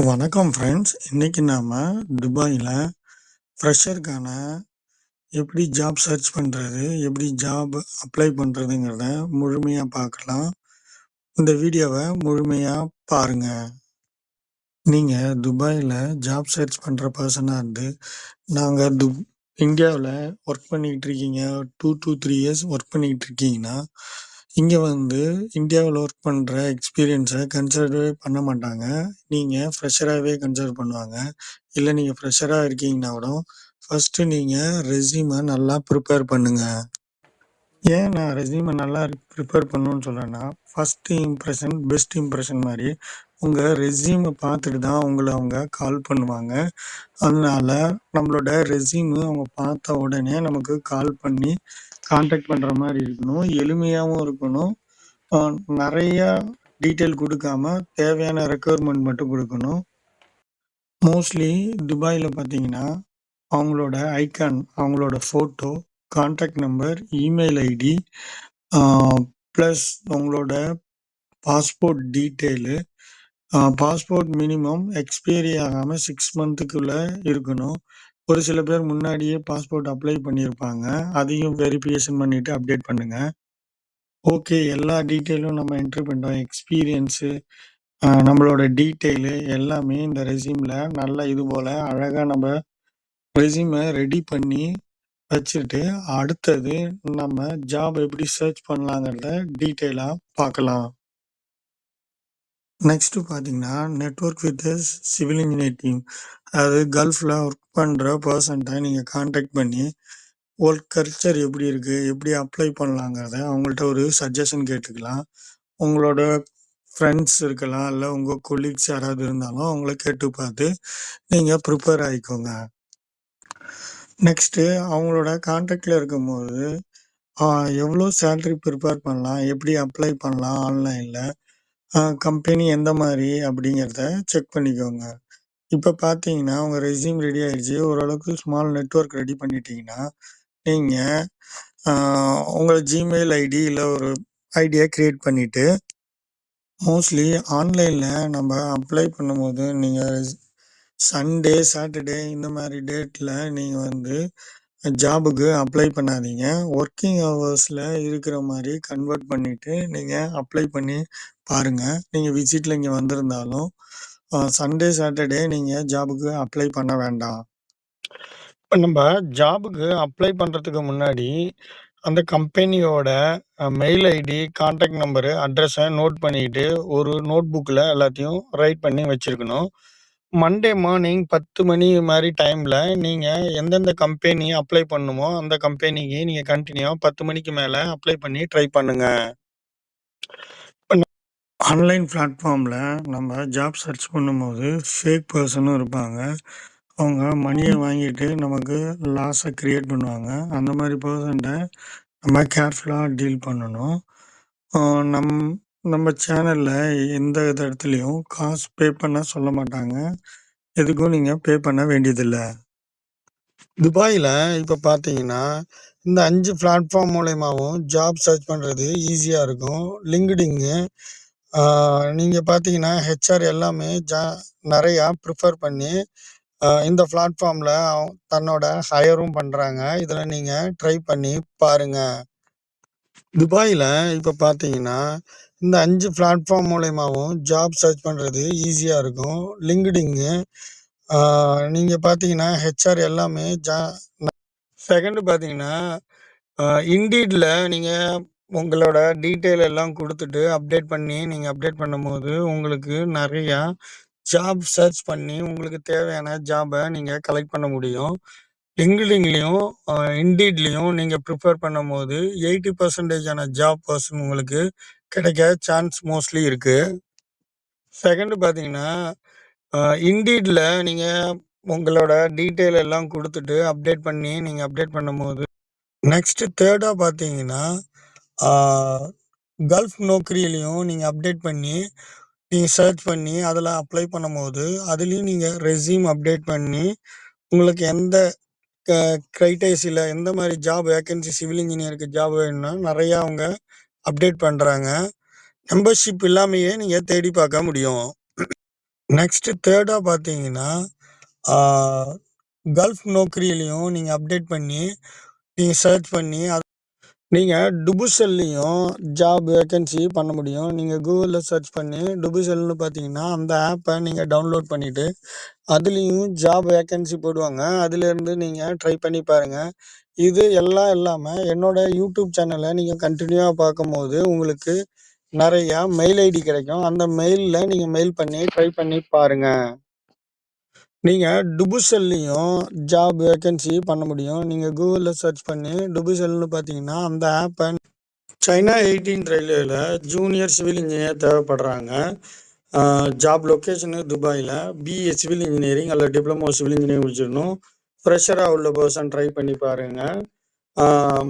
வணக்கம் ஃப்ரெண்ட்ஸ். இன்னைக்கு நாம துபாயில் ஃப்ரெஷருக்கான எப்படி ஜாப் சர்ச் பண்ணுறது எப்படி ஜாப் அப்ளை பண்ணுறதுங்கிறத முழுமையாக பார்க்கலாம். இந்த வீடியோவை முழுமையாக பாருங்கள் நீங்கள் துபாயில் ஜாப் சர்ச் பண்ணுற பர்சனாக இருந்து, நாங்கள் து இந்தியாவில் ஒர்க் பண்ணிக்கிட்டு இருக்கீங்க. Two to three years work பண்ணிக்கிட்டு இருக்கீங்கன்னா, இங்க வந்து இந்தியாவுல ஒர்க் பண்ற எக்ஸ்பீரியன்ஸ கன்சிடரே பண்ண மாட்டாங்க. நீங்க ஃப்ரெஷராவே கன்சிடர் பண்ணுவாங்க. இல்ல நீங்க ஃப்ரெஷரா இருக்கீங்கன்னா கூட, ஃபர்ஸ்ட்டு நீங்க ரெஸ்யூம நல்லா ப்ரிப்பேர் பண்ணுங்க. ஏன் நான் ரெஸ்யூம நல்லா ப்ரிப்பேர் பண்ணணும்னு சொல்றேன்னா, ஃபர்ஸ்ட் இம்ப்ரஷன் பெஸ்ட் இம்ப்ரஷன் மாரி, உங்கள் ரெஸ்யூமை பார்த்துட்டு தான் உங்களை அவங்க கால் பண்ணுவாங்க. அதனால நம்மளோட ரெஸ்யூமு அவங்க பார்த்த உடனே நமக்கு கால் பண்ணி காண்டாக்ட் பண்ணுற மாதிரி இருக்கணும். எளிமையாகவும் இருக்கணும். நிறையா டீட்டெயில் கொடுக்காம தேவையான ரெக்குயர்மெண்ட் மட்டும் கொடுக்கணும் மோஸ்ட்லி துபாயில் பார்த்தீங்கன்னா, அவங்களோட ஐக்கான் அவங்களோட photo, contact number, email ID, plus உங்களோட passport detail, passport minimum expiry ஆகாம 6 மந்த்துக்குள்ள இருக்கணும். ஒரு சில பேர் முன்னாடியே பாஸ்போர்ட் அப்ளை பண்ணியிருப்பாங்க. அதையும் வெரிஃபிகேஷன் பண்ணிட்டு அப்டேட் பண்ணுங்க. ஓகே. எல்லா டீட்டெயிலும் நம்ம என்டர் பண்ணிட்டோம். எக்ஸ்பீரியன்ஸு, நம்மளோட டீட்டெயிலு எல்லாமே இந்த ரெஸ்யூம்ல நல்லா இது போல அழகா நம்ம ரெசியூமை ரெடி பண்ணி வச்சுட்டு, அடுத்தது நம்ம ஜாப் எப்படி சர்ச் பண்ணலாங்கிறத டீட்டெயிலா பார்க்கலாம். நெக்ஸ்ட்டு பார்த்தீங்கன்னா, network with civil engineer team. அதாவது கல்ஃப்ல ஒர்க் பண்ற பெர்சன்ட்ட நீங்க கான்டாக்ட் பண்ணி, ஒர்க் கல்ச்சர் எப்படி இருக்கு? எப்படி அப்ளை பண்ணலாங்கிறத அவங்கள்ட்ட ஒரு சஜஷன் கேட்டுக்கலாம். உங்களோட ஃப்ரெண்ட்ஸ் இருக்கலாம். இல்ல உங்க கொலீக்ஸ் யாராவது இருந்தாலும் அவங்கள கேட்டு பார்த்து, நீங்க ப்ரிப்பேர் ஆயிக்கோங்க. நெக்ஸ்ட்டு அவங்களோட கான்டாக்ட்ல இருக்கும்போது, எவ்வளோ சேலரி ப்ரிப்பேர் பண்ணலாம்? எப்படி அப்ளை பண்ணலாம் ஆன்லைன்ல? கம்பெனி எந்த மாரி அப்படிங்கிறத செக் பண்ணிக்கோங்க. இப்ப பார்த்தீங்கன்னா, உங்க ரெஸ்யூம் ரெடி ஆயிடுச்சு. ஓரளவுக்கு ஸ்மால் நெட்வொர்க் ரெடி பண்ணிட்டீங்கன்னா, நீங்க ஆ உங்க ஜிமெயில் ஐடி இல்ல ஒரு ஐடியா கிரியேட் பண்ணிட்டு மோஸ்ட்லி ஆன்லைன்ல நம்ம அப்ளை பண்ணும்போது, நீங்க சண்டே, சாட்டர்டே இந்த மாரி டேட்ல நீங்க வந்து ஜாபுக்கு அப்ளை பண்ணாதீங்க. ஒர்க்கிங் ஹவர்ஸ்ல இருக்கிற மாரி கன்வெர்ட் பண்ணிட்டு, நீங்க அப்ளை பண்ணி பாருங்க. நீங்க விசிட்ல இங்க வந்திருந்தாலும், அ சண்டே, சாட்டர்டே நீங்க ஜாபுக்கு அப்ளை பண்ண வேண்டாம். இப்ப நம்ப ஜாபுக்கு அப்ளை பண்றதுக்கு முன்னாடி, அந்த கம்பெனியோட அ மெயில் ஐடி, கான்டாக்ட் நம்பரு, அட்ரஸ நோட் பண்ணிக்கிட்டு, ஒரு நோட் புக்ல எல்லாத்தையும் ரைட் பண்ணி வச்சிருக்கணும். மண்டே மார்னிங் 10 மணி மாரி டைம்ல நீங்க எந்தெந்த கம்பெனி அப்ளை பண்ணணுமோ, அந்த கம்பெனிக்கு நீங்க கன்டினியூவா 10 மணிக்கு மேல அப்ளை பண்ணி ட்ரை பண்ணுங்க. இப்ப ந ஆன்லைன் பிளாட்ஃபார்ம்ல நம்ம ஜாப் சர்ச் பண்ணும்போது, ஃபேக் பெர்சனும் இருப்பாங்க. அவங்க மணிய வாங்கிட்டு நமக்கு லாஸ கிரியேட் பண்ணுவாங்க. அந்த மாரி பெர்சன்ட்ட நம்ம கேர்ஃபுல்லா டீல் பண்ணணும். நம் நம்ம சேனல்ல எந்த இடத்துலயும் காசு பே பண்ண சொல்ல மாட்டாங்க. எதுக்கும் நீங்க பே பண்ண வேண்டியதில்ல. துபாயில் இப்ப பார்த்தீங்கன்னா, இந்த 5 பிளாட்ஃபார்ம் மூலியமாவும் ஜாப் சர்ச் பண்றது ஈஸியா இருக்கும். லிங்க்டின்னு, ஆ நீங்க பார்த்தீங்கன்னா, ஹெச்ஆர் எல்லாமே ஜா நெறையா ப்ரிஃபர் பண்ணி, அ இந்த பிளாட்ஃபார்ம்ல தன்னோட ஹையரும் பண்றாங்க. இதுல நீங்க ட்ரை பண்ணி பாருங்க. துபாயில் இப்ப பார்த்தீங்கன்னா, இந்த அஞ்சு பிளாட்ஃபார்ம் மூலயமாவும் ஜாப் சர்ச் பண்ணுறது ஈஸியாக இருக்கும். லிங்க்டிங்கு நீங்கள் பார்த்தீங்கன்னா, ஹெச்ஆர் எல்லாமே ஜா செகண்டு பார்த்தீங்கன்னா, இண்டீடில் நீங்கள் உங்களோட டீட்டெயில் எல்லாம் கொடுத்துட்டு அப்டேட் பண்ணி, நீங்கள் அப்டேட் பண்ணும்போது, உங்களுக்கு நிறையா ஜாப் சர்ச் பண்ணி, உங்களுக்கு தேவையான ஜாபை நீங்கள் கலெக்ட் பண்ண முடியும். லிங்க்டிங்லேயும் இண்டீட்லேயும் நீங்கள் ப்ரிப்பேர் பண்ணும்போது எயிட்டி பர்சன்டேஜான ஜாப் பர்சன் உங்களுக்கு கிடைக்க சான்ஸ் மோஸ்ட்லி இருக்கு. செகண்ட் பார்த்தீங்கன்னா, அ இண்டீட்ல நீங்க உங்களோட டீட்டெயில் எல்லாம் குடுத்துட்டு அப்டேட் பண்ணி, நீங்க அப்டேட் பண்ணும்போது நெக்ஸ்ட் தேர்டா பார்த்தீங்கன்னா, ஆ கல்ஃப் நோக்கரியிலையும் நீங்க அப்டேட் பண்ணி, நீங்க சர்ச் பண்ணி அதுல அப்ளை பண்ணும்போது, அதுலயும் நீங்க ரெஸ்யூம் அப்டேட் பண்ணி, உங்களுக்கு எந்த க எந்த மாரி ஜாப் வேக்கன்சி சிவில் இன்ஜினியருக்கு ஜாப் வேணும்னா, நெறையா அவங்க அப்டேட் பண்ணுறாங்க மெம்பர்ஷிப் இல்லாமையே நீங்கள் தேடி பார்க்க முடியும். நெக்ஸ்ட்டு தேர்டாக பார்த்தீங்கன்னா, கல்ஃப் நோக்கரியிலையும் நீங்கள் அப்டேட் பண்ணி, நீங்கள் சர்ச் பண்ணி நீங்கள் டுபுசெல்லையும் ஜாப் வேக்கன்சி பண்ண முடியும். நீங்கள் கூகுளில் சர்ச் பண்ணி டுபுசெல்னு பார்த்தீங்கன்னா, அந்த ஆப்பை நீங்கள் டவுன்லோட் பண்ணிவிட்டு அதுலேயும் ஜாப் வேக்கன்சி போடுவாங்க. அதுலேருந்து நீங்கள் ட்ரை பண்ணி பாருங்கள் இது எல்லாம் இல்லாம என்னோட யூடியூப் சேனல நீங்க கண்டினியூவாக பார்க்கும்போது, உங்களுக்கு நிறையா மெயில் ஐடி கிடைக்கும். அந்த மெயில்ல நீங்க மெயில் பண்ணி ட்ரை பண்ணி பாருங்க. நீங்க டுபுசெல்லியும் ஜாப் வேக்கன்சி பண்ண முடியும். நீங்க Googleல சர்ச் பண்ணி டுபுசெல்னு பார்த்தீங்கன்னா, அந்த ஆப்ப சைனா 18த் ரயில்வேல ஜூனியர் சிவில் இன்ஜினியர் தேவைப்படுறாங்க. ஜாப் லொக்கேஷனு துபாயில் பிஇ சிவில் இன்ஜினியரிங் அல்லது டிப்ளமோ சிவில் இன்ஜினியரிங் முடிச்சிருக்கணும். ஃப்ரெஷராக உள்ள பர்சன் ட்ரை பண்ணி பாருங்க.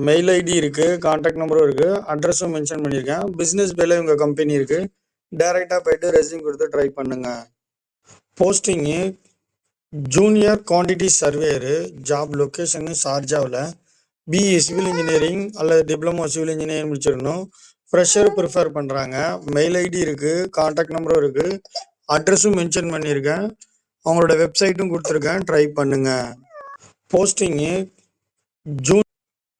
மெயில் ஐடி இருக்குது கான்டாக்ட் நம்பரும் இருக்குது அட்ரஸும் மென்ஷன் பண்ணியிருக்கேன். பிஸ்னஸ் பேல இவங்க கம்பெனி இருக்குது டைரெக்டாக போயிட்டு ரெஸ்யூம் கொடுத்து ட்ரை பண்ணுங்க. Posting junior quantity surveyor. Job location சார்ஜாவில் BE civil engineering அல்லது டிப்ளமோ சிவில் இன்ஜினியரிங் முடிச்சிடணும் ஃப்ரெஷர் ப்ரிஃபர் பண்ணுறாங்க மெயில் ஐடி இருக்குது கான்டாக்ட் நம்பரும் இருக்குது அட்ரஸும் மென்ஷன் பண்ணியிருக்கேன். அவங்களோட வெப்சைட்டும் கொடுத்துருக்கேன் ட்ரை பண்ணுங்கள் posting zoo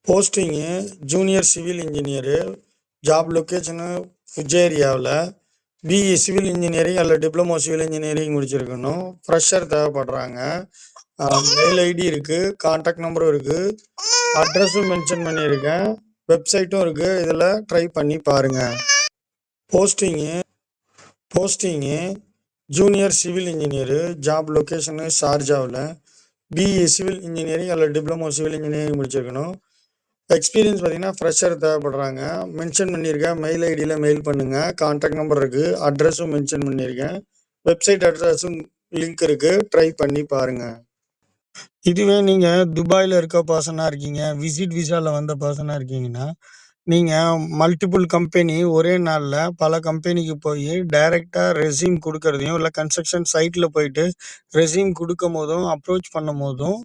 posting junior civil engineer. Job location ஃபுஜேரியாவுல. BE civil engineering அல்லது டிப்ளமோ சிவில் இன்ஜினியரிங் முடிச்சிருக்கணும். ஃப்ரெஷர் தேவைப்படுறாங்க. மெயில் ஐடி இருக்குது கான்டாக்ட் நம்பரும் இருக்குது அட்ரஸும் மென்ஷன் பண்ணியிருக்கேன். வெப்சைட்டும் இருக்குது இதில் ட்ரை பண்ணி பாருங்கள் posting posting junior civil engineer. Job location ஷார்ஜாவில் BE civil engineering அல்லது டிப்ளமோ சிவில் இன்ஜினியரிங் முடிச்சிருக்கணும். எக்ஸ்பீரியன்ஸ் பார்த்தீங்கன்னா, ஃப்ரெஷர் தேவைப்படுறாங்க. மென்ஷன் பண்ணியிருக்கேன். மெயில் ஐடியில் மெயில் பண்ணுங்கள் கான்டாக்ட் நம்பர் இருக்குது அட்ரஸும் மென்ஷன் பண்ணியிருக்கேன். வெப்சைட் அட்ரஸும் லிங்க் இருக்கு. ட்ரை பண்ணி பாருங்கள் இதுவே நீங்கள் துபாயில் இருக்க பர்சனாக இருக்கீங்க, விசிட் விசாவில் வந்த பர்சனாக இருக்கீங்கன்னா, நீங்க மல்டிபிள் கம்பெனி ஒரே நாள்ல பல கம்பெனிக்கு போயி டைரக்ட்டா ரெஸ்யூம் கொடுக்கறதையும் இல்ல கன்ஸ்ட்ரக்ஷன் சைட்ல போயிட்டு ரெஸ்யூம் குடுக்கும்போதும், அப்ரோச் பண்ணும்போதும்,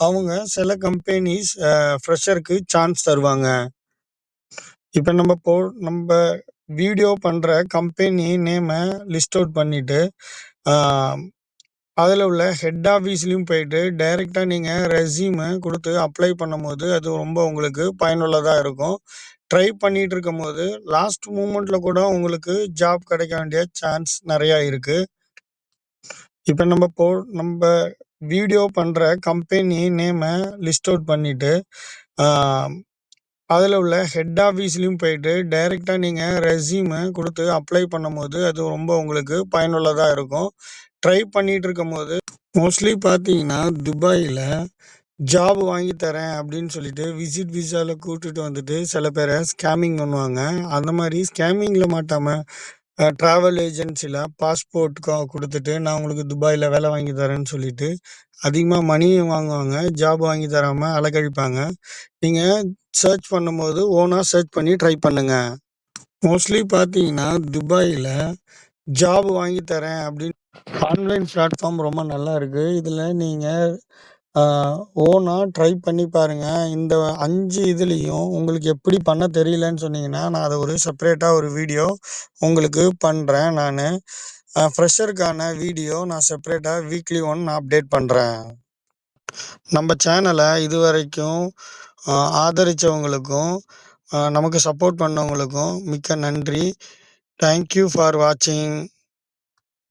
அவங்க சில கம்பெனிஸ் அ ஃப்ரெஷருக்கு சான்ஸ் தருவாங்க. இப்ப நம்ம போ நம்ப வீடியோ பண்ற கம்பெனி நேம லிஸ்ட் அவுட் பண்ணிட்டு, ஆ அதில் உள்ள ஹெட் ஆஃபீஸ்லையும் போயிட்டு டைரெக்டாக நீங்கள் ரெஸ்யூம கொடுத்து அப்ளை பண்ணும்போது, அது ரொம்ப உங்களுக்கு பயனுள்ளதாக இருக்கும். ட்ரை பண்ணிட்டு இருக்கும்போது, லாஸ்ட் மூமெண்ட்ல கூட உங்களுக்கு ஜாப் கிடைக்க வேண்டிய சான்ஸ் நிறையா இருக்கு. இப்போ நம்ம போ நம்ம வீடியோ பண்ணுற கம்பெனி நேமை லிஸ்ட் அவுட் பண்ணிட்டு, அதில் உள்ள ஹெட் ஆஃபீஸ்லேயும் போயிட்டு டைரெக்டாக நீங்கள் ரெஸ்யூம கொடுத்து அப்ளை பண்ணும்போது, அது ரொம்ப உங்களுக்கு பயனுள்ளதாக இருக்கும். ட்ரை பண்ணிட்டு இருக்கும்போது மோஸ்ட்லி பார்த்தீங்கன்னா, துபாயில் ஜாப் வாங்கி தரேன் அப்படின்னு சொல்லிட்டு விசிட் விசாவில் கூப்பிட்டுட்டு வந்துட்டு சில பேரை ஸ்கேமிங் பண்ணுவாங்க. அந்த மாதிரி ஸ்கேமிங்கில் மாட்டாமல் ட்ராவல் ஏஜென்சியில் ஏஜென்சில பாஸ்போர்ட் நான் உங்களுக்கு துபாயில் வேலை வாங்கி தரேன்னு சொல்லிட்டு, அதிகமாக மணியும் வாங்குவாங்க. ஜாப் வாங்கி தராமல் அலக்கழிப்பாங்க. நீங்கள் சர்ச் பண்ணும்போது ஓனாக சர்ச் பண்ணி ட்ரை பண்ணுங்கள் மோஸ்ட்லி பார்த்தீங்கன்னா, துபாயில் ஜாப் வாங்கி தரேன் அப்படின்னு ஆன்லைன் பிளாட்ஃபார்ம் ரொம்ப நல்லா இருக்கு. இதுல நீங்க ஆ ஓனா ட்ரை பண்ணி பாருங்க. இந்த 5 இதுலயும் உங்களுக்கு எப்படி பண்ண தெரியலன்னு சொன்னீங்கன்னா, நான் அத ஒரு செப்பரேட்டா ஒரு வீடியோ உங்களுக்கு பண்றேன் நானு. அ ஃப்ரெஷருக்கான வீடியோ நான் செப்பரேட்டா வீக்லி ஒன் நான் அப்டேட் பண்றேன். நம்ம சேனல இதுவரைக்கும் அ ஆதரிச்சவங்களுக்கும், அ நமக்கு சப்போர்ட் பண்ணவங்களுக்கும் மிக்க நன்றி. தேங்க் யூ ஃபார் வாட்சிங்.